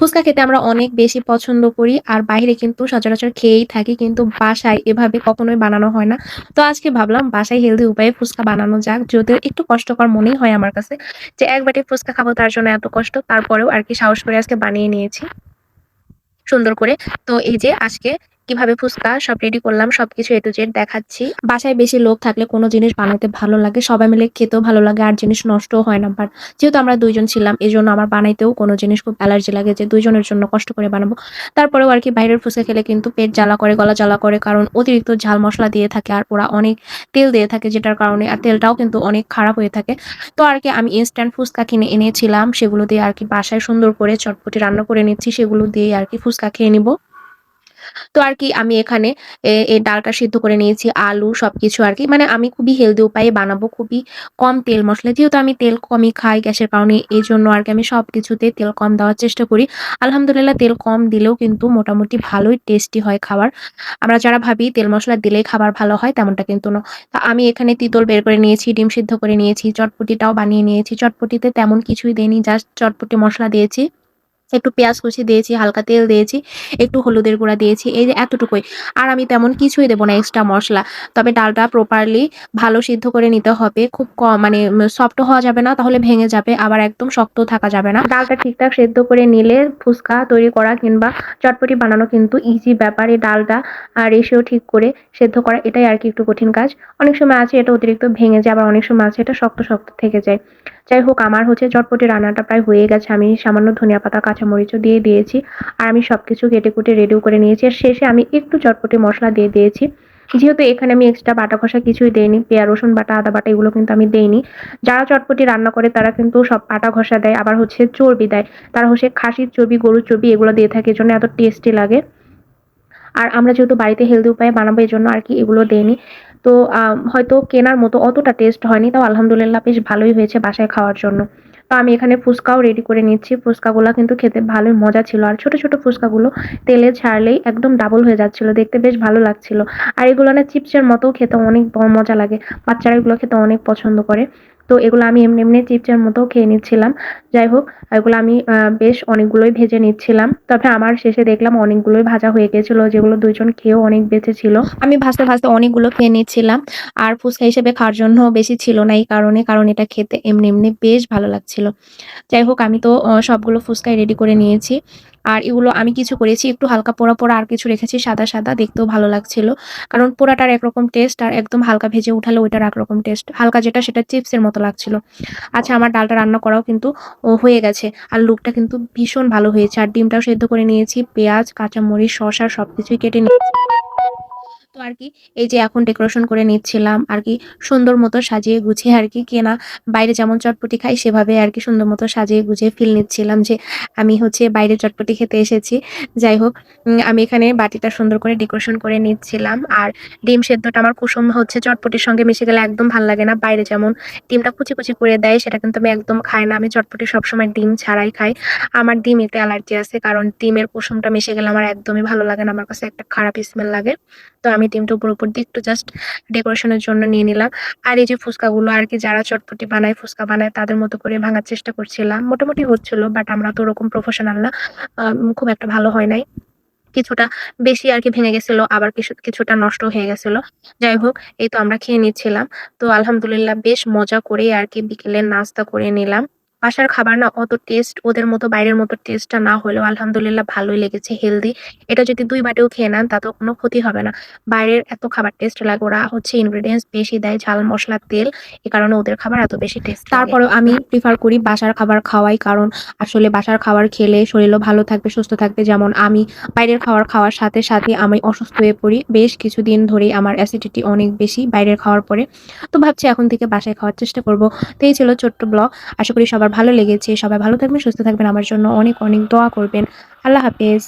ফুচকা খেতে আমরা অনেক বেশি পছন্দ করি। আর বাইরে কিন্তু সচরাচর খেয়েই থাকি। কিন্তু বাসায় এভাবে কখনোই বানানো হয় না। তো আজকে ভাবলাম বাসায় হেলদি উপায়ে ফুচকা বানানো যাক। যদিও একটু কষ্টকর মনেই হয় আমার কাছে। যে এক বাটি ফুচকা খাব তার জন্য এত কষ্ট। তারপরেও আর কি সাহস করে আজকে বানিয়ে নিয়েছি। সুন্দর করে। তো এই যে আজকে কীভাবে ফুচকা সব রেডি করলাম সবকিছু to Z দেখাচ্ছি। বাসায় বেশি লোক থাকলে কোনো জিনিস বানাইতে ভালো লাগে। সবাই মিলে খেতেও ভালো লাগে আর জিনিস নষ্টও হয় না। বাট যেহেতু আমরা দুইজন ছিলাম এই জন্য আমার বানাইতেও কোনো জিনিস খুব অ্যালার্জি লাগে যে দুইজনের জন্য কষ্ট করে বানাবো। তারপরেও আর কি বাইরের ফুচকা খেলে কিন্তু পেট জ্বালা করে, গলা জ্বালা করে কারণ অতিরিক্ত ঝাল মশলা দিয়ে থাকে আর ওরা অনেক তেল দিয়ে থাকে যেটার কারণে আর তেলটাও কিন্তু অনেক খারাপ হয়ে থাকে। তো আর কি আমি ইনস্ট্যান্ট ফুচকা কিনে এনেছিলাম। সেগুলো দিয়ে আর কি বাসায় সুন্দর করে চটপটি রান্না করে নিচ্ছি। সেগুলো দিয়েই আরকি ফুচকা খেয়ে নিবো। তো আর কি আমি এখানে এই ডালটা সিদ্ধ করে নিয়েছি, আলু সবকিছু আরকি। মানে আমি খুবই হেলদি উপায়ে বানাবো। খুবই কম তেল মশলা যেহেতু আমি তেল কমই খাই গ্যাসের কারণে এজন্য আরকি আমি সবকিছুতে তেল কম দেওয়ার চেষ্টা করি। আলহামদুলিল্লাহ তেল কম দিলেও কিন্তু মোটামুটি ভালোই টেস্টি হয় খাবার। আমরা যারা ভাবি তেল মশলা দিলেই খাবার ভালো হয় তেমনটা কিন্তু না। তো আমি এখানে তিতল বের করে নিয়েছি, ডিম সিদ্ধ করে নিয়েছি, চটপটিটাও বানিয়ে নিয়েছি। চটপটিতে তেমন কিছুই দেইনি জাস্ট চটপটি মশলা দিয়েছি। একটু পেঁয়াজ কুচি দিয়েছি, হালকা তেল দিয়েছি, একটু হলুদের গুঁড়া দিয়েছি। এই যে এতটুকুই। আর আমি তেমন কিছুই দেবো না এক্সট্রা মশলা তবে ডালটা প্রপারলি ভালো সিদ্ধ করে নিতে হবে। খুব কম মানে সফট হওয়া যাবে না তাহলে ভেঙে যাবে। আবার একদম শক্ত থাকা যাবে না। ডালটা ঠিকঠাক সেদ্ধ করে নিলে ফুচকা তৈরি করা কিংবা চটপটি বানানো কিন্তু ইজি ব্যাপার। এই ডালটা রেশিও ঠিক করে সেদ্ধ করা এটাই আর কি একটু কঠিন কাজ। অনেক সময় আছে এটা অতিরিক্ত ভেঙে যায় আবার অনেক সময় আছে এটা শক্ত, শক্ত থেকে যায়। যাই হোক আমার হচ্ছে চটপটি রান্নাটা প্রায় হয়ে গেছে। আমি সামান্য ধনিয়া পাতা, কাঁচামরিচও দিয়ে দিয়েছি। আর আমি সব কিছু কেটে-কুটে রেডিও করে নিয়েছি। আর শেষে আমি একটু চটপটি মশলা দিয়ে দিয়েছি। যেহেতু এখানে আমি এক্সট্রা বাটা ঘষা কিছুই দেইনি। পেঁয়াজ, রসুন বাটা, আদা বাটা এগুলো কিন্তু আমি দেইনি। যারা চটপটি রান্না করে তারা কিন্তু সব বাটা ঘষা দেয়। আবার হচ্ছে চর্বি দেয়। তারা হচ্ছে খাসির চর্বি, গরুর চর্বি এগুলো দিয়ে থাকে এজন্য এত টেস্টি লাগে। আর আমরা যেহেতু বাড়িতে হেলদি উপায়ে বানাবো এই জন্য আর কি এগুলো দেইনি। তো হয়তো কেনার মতো অতটা টেস্ট হয়নি। তাও আলহামদুলিল্লাহ বেশ ভালোই হয়েছে বাসায় খাওয়ার জন্য। তো আমি এখানে ফুচকাও রেডি করে নিচ্ছি। ফুচকাগুলো কিন্তু খেতে ভালোই মজা ছিল। আর ছোট, ছোট ফুচকাগুলো তেলে ছাড়লেই একদম ডাবল হয়ে যাচ্ছিল। দেখতে বেশ ভালো লাগছিল। আর এগুলো না চিপসের মতো খেতে অনেক মজা লাগে। বাচ্চারা এগুলো খেতে অনেক পছন্দ করে। তো এগুলো আমি এমনি, এমনি চিপসের মতো খেয়ে নিচ্ছিলাম। যাই হোক এগুলো আমি বেশ অনেকগুলোই ভেজে নিচ্ছিলাম। তবে আমার শেষে দেখলাম অনেকগুলোই ভাজা হয়ে গিয়েছিল যেগুলো ২ জন খেয়েও অনেক বেঁচে ছিল আমি ভাজতে, ভাজতে অনেকগুলো খেয়ে নিচ্ছিলাম। আর ফুচকা হিসেবে খাওয়ার জন্য বেশি ছিল না এই কারণে। কারণ এটা খেতে এমনি, এমনি বেশ ভালো লাগছিল। যাই হোক আমি তো সবগুলো ফুচকাই রেডি করে নিয়েছি। আর এগুলো আমি কিছু করেছি একটু হালকা পোড়া, পোড়া আর কিছু রেখেছি সাদা, সাদা দেখতেও ভালো লাগছিল। কারণ পোড়াটার একরকম টেস্ট আর একদম হালকা ভেজে উঠালে ওইটার একরকম টেস্ট। হালকা যেটা সেটা চিপসের মতো লাগছিল। আচ্ছা আমার ডালটা রান্না করাও কিন্তু হয়ে গেছে। আর লুকটা কিন্তু ভীষণ ভালো হয়েছে। আর ডিমটাও সেদ্ধ করে নিয়েছি। পেঁয়াজ, কাঁচামরিচ, শসা সবকিছুই কেটে নিয়েছি। তো আরকি এই যে এখন ডেকোরেশন করে নিচ্ছিলাম। আর কি সুন্দর মতো সাজিয়ে গুছিয়ে আর কি কেনা বাইরে যেমন চটপটি খাই সেভাবে আর কি সুন্দর মতো সাজিয়ে গুছিয়ে ফিল নিচ্ছিলাম যে আমি হচ্ছে বাইরে চটপটি খেতে এসেছি। যাই হোক আমি এখানে বাটিটা সুন্দর করে ডেকোরেশন করে নিচ্ছিলাম। আর ডিম সেদ্ধটা আমার কুসুম হচ্ছে চটপটির সঙ্গে মিশে গেলে একদম ভালো লাগে না। বাইরে যেমন ডিমটা কুচি, কুচি করে দেয় সেটা কিন্তু আমি একদম খাই না। আমি চটপটি সবসময় ডিম ছাড়াই খাই। আমার ডিমেতে অ্যালার্জি আছে কারণ ডিমের কুসুমটা মিশে গেলে আমার একদমই ভালো লাগে না। আমার কাছে একটা খারাপ স্মেল লাগে। তো আমি ডিমটা উপর, উপর দিয়ে একটু জাস্ট ডেকোরেশনের জন্য নিয়ে নিলাম। আর এই যে ফুচকাগুলো আর কি যারা চটপটি বানায়, ফুচকা বানায় তাদের মতো করে ভাঙার চেষ্টা করছিলাম। মোটামুটি হচ্ছিল বাট আমরা তো ওরকম প্রফেশনাল না। খুব একটা ভালো হয় নাই। কিছুটা বেশি আর কি ভেঙে গেছিল আবার কিছু কিছুটা নষ্ট হয়ে গেছিল। যাই হোক এই তো আমরা খেয়ে নিচ্ছিলাম। তো আলহামদুলিল্লাহ বেশ মজা করেই আরকি বিকেলে নাস্তা করে নিলাম। বাসার খাবার না অত টেস্ট ওদের মতো বাইরের মতো টেস্টটা না হলেও আলহামদুলিল্লাহ ভালোই লেগেছে হেলদি এটা যদি দুই বাটেও খেয়ে নেন তাতেও কোনো ক্ষতি হবে না। বাইরের এত খাবার টেস্ট লাগে ওরা হচ্ছে ইনগ্রিডিয়েন্টস বেশি দেয় ঝাল, মশলা তেল। এ কারণে ওদের খাবার এত বেশি টেস্ট। তারপরেও আমি প্রিফার করি বাসার খাবার খাওয়াই। কারণ আসলে বাসার খাবার খেলে শরীরও ভালো থাকবে, সুস্থ থাকবে। যেমন আমি বাইরের খাবার খাওয়ার সাথে, সাথে আমি অসুস্থ হয়ে পড়ি। বেশ কিছুদিন ধরেই আমার অ্যাসিডিটি অনেক বেশি বাইরের খাওয়ার পরে। তো ভাবছি এখন থেকে বাসায় খাওয়ার চেষ্টা করব। তো এই ছিল ছোট্ট ব্লগ। আশা করি সবার ভালো লেগেছে। সবাই ভালো থাকবেন, সুস্থ থাকবেন। আমার জন্য অনেক, অনেক দোয়া করবেন। আল্লাহ হাফেজ।